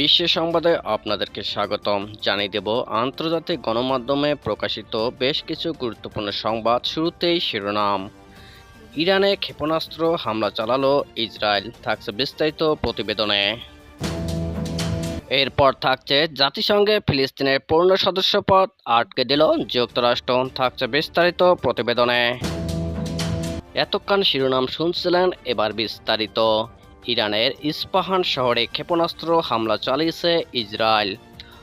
বিশ্ব সংবাদে আপনাদেরকে স্বাগতম। জানিয়ে দেব, আন্তর্জাতিক গণমাধ্যমে প্রকাশিত বেশ কিছু গুরুত্বপূর্ণ সংবাদ শুরুতেই শিরোনাম। ইরানে ক্ষেপণাস্ত্র হামলা চালালো ইসরায়েল, থাকছে বিস্তারিত প্রতিবেদনে। এরপর থাকছে জাতিসংঘে ফিলিস্তিনের পূর্ণ সদস্যপদ আটকে দিল যুক্তরাষ্ট্র, থাকছে বিস্তারিত প্রতিবেদনে। এতক্ষণ শিরোনাম শুনছিলেন এবার বিস্তারিত। ইরানের ইস্পাহান শহরে ক্ষেপণাস্ত্র হামলা চালিয়েছে ইসরায়েল।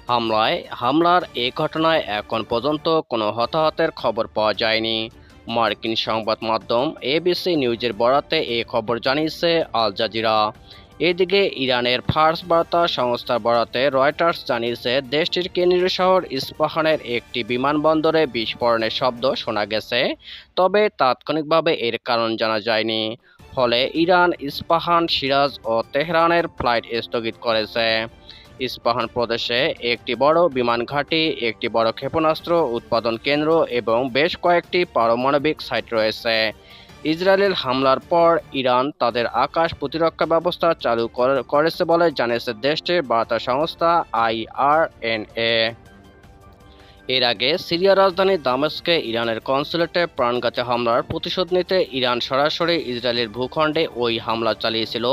হামলায়, হামলার এ ঘটনায় এখন পর্যন্ত কোনো হতাহতের খবর পাওয়া যায়নি। মার্কিন সংবাদ মাধ্যম এবিসি নিউজের বরাতে এ খবর জানিয়েছে আল জাজিরা। এদিকে ইরানের ফার্স বার্তা সংস্থার বরাতে রয়টার্স জানিয়েছে, দেশটির কেন্দ্রীয় শহর ইস্পাহানের একটি বিমানবন্দরে বিস্ফোরণের শব্দ শোনা গেছে, তবে তাৎক্ষণিকভাবে এর কারণ জানা যায়নি। ফলে ইরান, ইস্পাহান, সিরাজ ও তেহরানের ফ্লাইট স্থগিত করেছে। ইস্পাহান প্রদেশে একটি বড় বিমান ঘাঁটি, একটি বড় ক্ষেপণাস্ত্র উৎপাদন কেন্দ্র এবং বেশ কয়েকটি পারমাণবিক সাইট রয়েছে। ইসরায়েলের হামলার পর ইরান তাদের আকাশ প্রতিরক্ষা ব্যবস্থা চালু করে- করেছে বলে জানিয়েছে দেশটির বার্তা সংস্থা আইআরএনএ। এর আগে সিরিয়ার রাজধানী দামেস্কে ইরানের কনসুলেটে প্রাণঘাতী হামলার প্রতিশোধ নিতে ইরান সরাসরি ইসরায়েলের ভূখণ্ডে ওই হামলা চালিয়েছিল।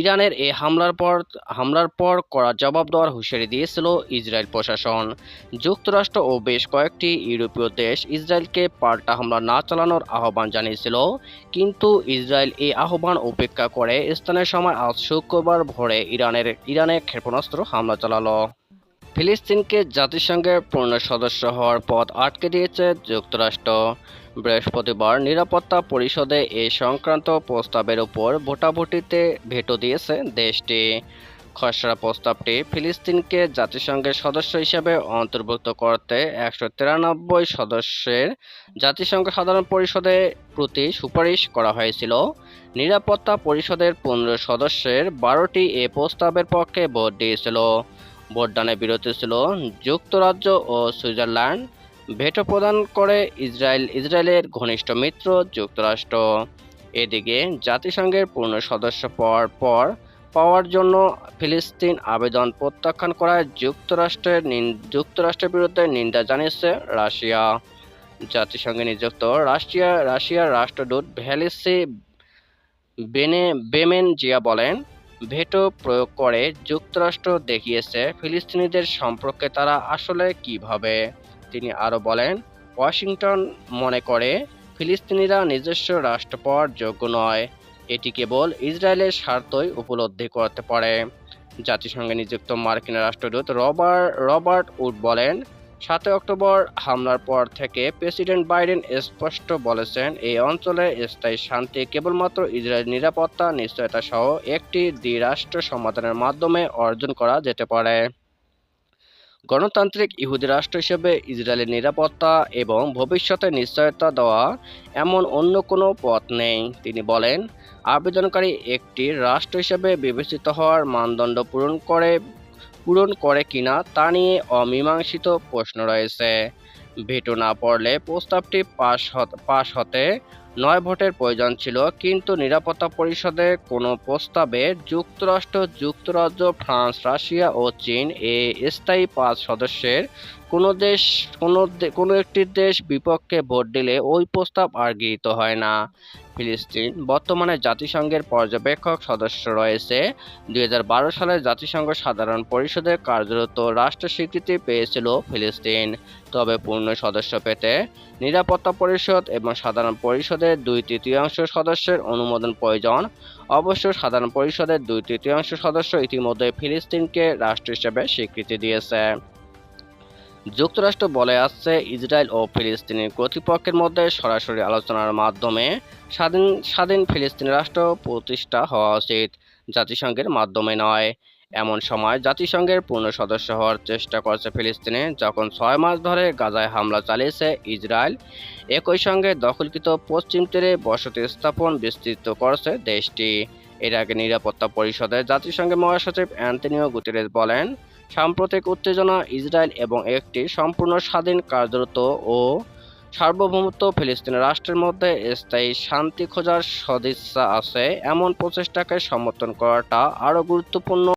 ইরানের এই হামলার পর হামলার পর করা জবাব দেওয়ার হুঁশিয়ারি দিয়েছিল ইসরায়েল প্রশাসন। যুক্তরাষ্ট্র ও বেশ কয়েকটি ইউরোপীয় দেশ ইসরায়েলকে পাল্টা হামলা না চালানোর আহ্বান জানিয়েছিল। কিন্তু ইসরায়েল এই আহ্বান উপেক্ষা করে স্থানীয় সময় আজ শুক্রবার ভোরে ইরানের, ইরানে ক্ষেপণাস্ত্র হামলা চালালো। ফিলিস্তিনকে জাতিসংঘের পূর্ণ সদস্য হওয়ার পথ আটকে দিয়েছে যুক্তরাষ্ট্র। বৃহস্পতিবার নিরাপত্তা পরিষদে এ সংক্রান্ত প্রস্তাবের উপর ভোটাভুটিতে ভেটো দিয়েছে দেশটি। খসড়া প্রস্তাবটি ফিলিস্তিনকে জাতিসংঘের সদস্য হিসেবে অন্তর্ভুক্ত করতে একশো তিরানব্বই সদস্যের জাতিসংঘ সাধারণ পরিষদে প্রতি সুপারিশ করা হয়েছিল। নিরাপত্তা পরিষদের পনেরো সদস্যের বারোটি এ প্রস্তাবের পক্ষে ভোট দিয়েছিল। ভোটদানে বিরতি ছিল। যুক্তরাজ্য ও সুইজারল্যান্ড ভেটো প্রদান করে ইসরায়েল, ইসরায়েলের ঘনিষ্ঠ মিত্র, যুক্তরাষ্ট্র। এদিকে জাতিসংঘের পূর্ণ সদস্য পাওয়ার পর পাওয়ার জন্য ফিলিস্তিন আবেদন প্রত্যাখ্যান করায় যুক্তরাষ্ট্রের যুক্তরাষ্ট্রের বিরুদ্ধে নিন্দা জানিয়েছে রাশিয়া। জাতিসংঘে নিযুক্ত রাশিয়া, রাশিয়ার রাষ্ট্রদূত ভ্যালিসি বেনে বেমেন জিয়া বলেন ভেটো প্রয়োগ করে যুক্তরাষ্ট্র দেখিয়েছে ফিলিস্তিনিদের সম্পর্কে তারা আসলে কীভাবে তিনি আরও বলেন, ওয়াশিংটন মনে করে, ফিলিস্তিনিরা নিজস্ব রাষ্ট্র পাওয়ার যোগ্য নয়। এটি কেবল ইসরায়েলের স্বার্থই উপলব্ধি করতে পারে। জাতিসংঘে নিযুক্ত মার্কিন রাষ্ট্রদূত রবার্ট রবার্ট উড বলেন সাতই অক্টোবর হামলার পর থেকে প্রেসিডেন্ট বাইডেন স্পষ্ট বলেছেন, এই অঞ্চলে স্থায়ী শান্তি কেবলমাত্র ইসরায়েল নিরাপত্তা নিশ্চয়তা সহ একটি দ্বিরাষ্ট্র সমাধানের মাধ্যমে অর্জন করা যেতে পারে। গণতান্ত্রিক ইহুদি রাষ্ট্র হিসেবে ইসরায়েলের নিরাপত্তা এবং ভবিষ্যতে নিশ্চয়তা দেওয়া এমন অন্য কোনো পথ নেই। তিনি বলেন, আবেদনকারী একটি রাষ্ট্র হিসেবে বিবেচিত হওয়ার মানদণ্ড পূরণ করে পূরণ করে কিনা তা নিয়ে অমীমাংসিত প্রশ্ন রয়েছে। ভেটো না পড়লে প্রস্তাবটি পাশ পাশ হতে নয় ভোটের প্রয়োজন ছিল, কিন্তু নিরাপত্তা পরিষদে কোনো প্রস্তাবে যুক্তরাষ্ট্র, যুক্তরাজ্য, ফ্রান্স, রাশিয়া ও চীন এ স্থায়ী পাঁচ সদস্যের কোনো দেশ, কোনো কোনো একটি দেশ বিপক্ষে ভোট দিলে ওই প্রস্তাব আর গৃহীত হয় না। ফিলিস্তিন বর্তমানে জাতিসংঘের পর্যবেক্ষক সদস্য রয়েছে। দু হাজার বারো সালে জাতিসংঘ সাধারণ পরিষদের কার্যরত রাষ্ট্র স্বীকৃতি পেয়েছিল ফিলিস্তিন। তবে পূর্ণ সদস্য পেতে নিরাপত্তা পরিষদ এবং সাধারণ পরিষদের দুই তৃতীয়াংশ সদস্যের অনুমোদন প্রয়োজন। অবশ্য সাধারণ পরিষদের দুই তৃতীয়াংশ সদস্য ইতিমধ্যে ফিলিস্তিনকে রাষ্ট্র হিসেবে স্বীকৃতি দিয়েছে। যুক্তরাষ্ট্র বলে আসছে, ইসরায়েল ও ফিলিস্তিনি কর্তৃপক্ষের মধ্যে সরাসরি আলোচনার মাধ্যমে স্বাধীন স্বাধীন ফিলিস্তিনি রাষ্ট্র প্রতিষ্ঠা হওয়া উচিত, জাতিসংঘের মাধ্যমে নয়। এমন সময় জাতিসংঘের পূর্ণ সদস্য হওয়ার চেষ্টা করছে ফিলিস্তিনে, যখন ছয় মাস ধরে গাজায় হামলা চালিয়েছে ইসরায়েল। একই সঙ্গে দখলকৃত পশ্চিম তীরে বসতি স্থাপন বিস্তৃত করছে দেশটি। এর আগে নিরাপত্তা পরিষদে জাতিসংঘের মহাসচিব অ্যান্টনিও গুতেরেস বলেন, সাম্প্রতিক উত্তেজনা ইসরায়েল এবং একটি সম্পূর্ণ স্বাধীন কার্যরত ও সার্বভৌমত্ব ফিলিস্তিন রাষ্ট্রের মধ্যে স্থায়ী শান্তি খোঁজার সদিচ্ছা আছে। এমন প্রচেষ্টাকে সমর্থন করাটা আরও গুরুত্বপূর্ণ।